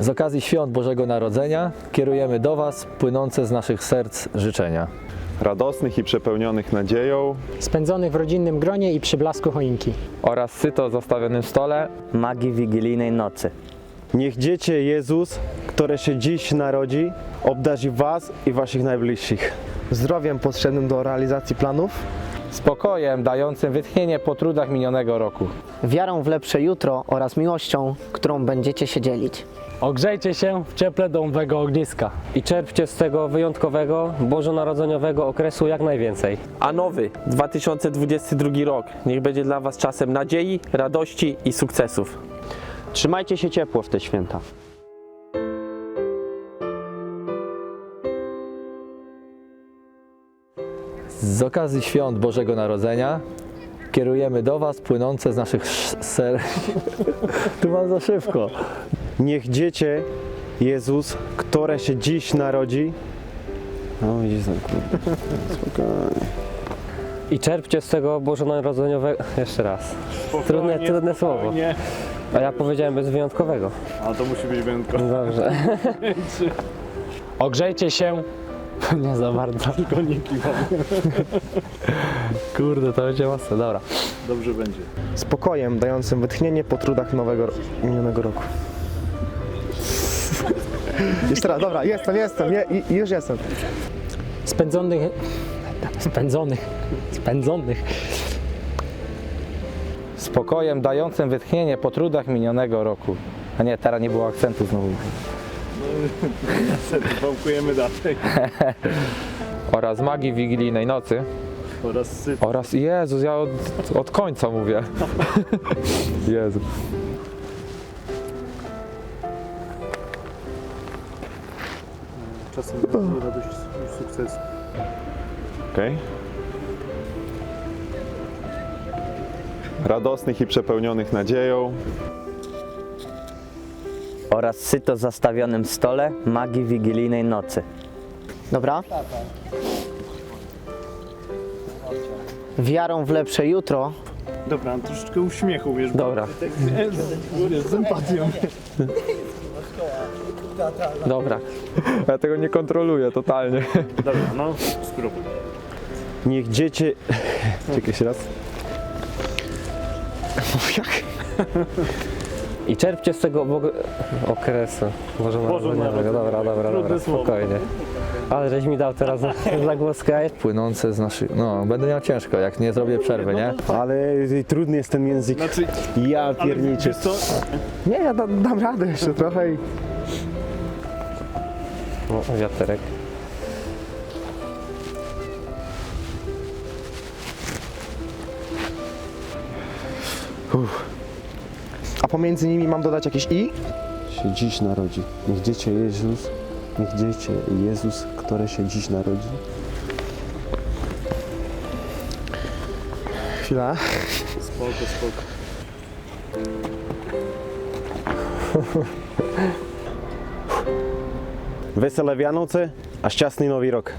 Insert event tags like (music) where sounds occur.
Z okazji świąt Bożego Narodzenia kierujemy do Was płynące z naszych serc życzenia. radosnych i przepełnionych nadzieją, spędzonych w rodzinnym gronie i przy blasku choinki. oraz syto zastawionym stole magii wigilijnej nocy. Niech dziecię Jezus, które się dziś narodzi, obdarzy Was i Waszych najbliższych. zdrowiem potrzebnym do realizacji planów, spokojem dającym wytchnienie po trudach minionego roku. wiarą w lepsze jutro oraz miłością, którą będziecie się dzielić. Ogrzejcie się w cieple domowego ogniska. i czerpcie z tego wyjątkowego, bożonarodzeniowego okresu jak najwięcej. A nowy 2022 rok niech będzie dla Was czasem nadziei, radości i sukcesów. Trzymajcie się ciepło w te święta. Z okazji świąt Bożego Narodzenia kierujemy do Was płynące z naszych sz- ser... (laughs) tu mam za szybko. Niech dziecię Jezus, które się dziś narodzi, no widzisz, spokojnie. I czerpcie z tego bożonarodzeniowego... Jeszcze raz. Trudne, trudne słowo. A ja powiedziałem bez wyjątkowego. a to musi być wyjątkowe. Dobrze. (laughs) Ogrzejcie się. (laughs) Nie za bardzo. Kurde, to będzie mocne, dobra. Dobrze będzie. spokojem dającym wytchnienie po trudach nowego minionego roku. (laughs) Jeszcze raz, dobra, jestem, jestem, je, i- już jestem. Spędzonych. Spędzonych. Spędzonych. Spokojem dającym wytchnienie po trudach minionego roku. A nie, teraz nie było akcentu znowu. Wałkujemy dalej. (laughs) Oraz magii wigilijnej nocy. Oraz syp. Oraz, Jezus, ja od, od końca mówię. (laughs) Jezu. Czasem radość i sukces. Okej. Radosnych i przepełnionych nadzieją, Oraz syto zastawionym stole magii wigilijnej nocy. Dobra? Wiarą w lepsze jutro Dobra, troszeczkę uśmiechu, wiesz, Dobra, z empatią. dobra. Ja tego nie kontroluję totalnie. Dobra, no, spróbuj. Niech dziecię... Czekaj jeszcze raz. (laughs) I czerpcie z tego bogo... okresu bożonarodzeniowego. Dobra, dobra, dobra, spokojnie. Ale żeś mi dał teraz zagłoskę. (laughs) Płynące z naszych... No, będę miał ciężko, jak nie zrobię przerwy, nie? Ale trudny jest ten język. Znaczy, Ja co, Nie, ja da, dam radę jeszcze trochę i No, wiaterek. A pomiędzy nimi mam dodać jakieś i? się dziś narodzi. Niech dziecię Jezus, niech dziecię Jezus, które się dziś narodzi. Chwila. spoko, spoko. Wesele Wianoce, a šťastný nový rok.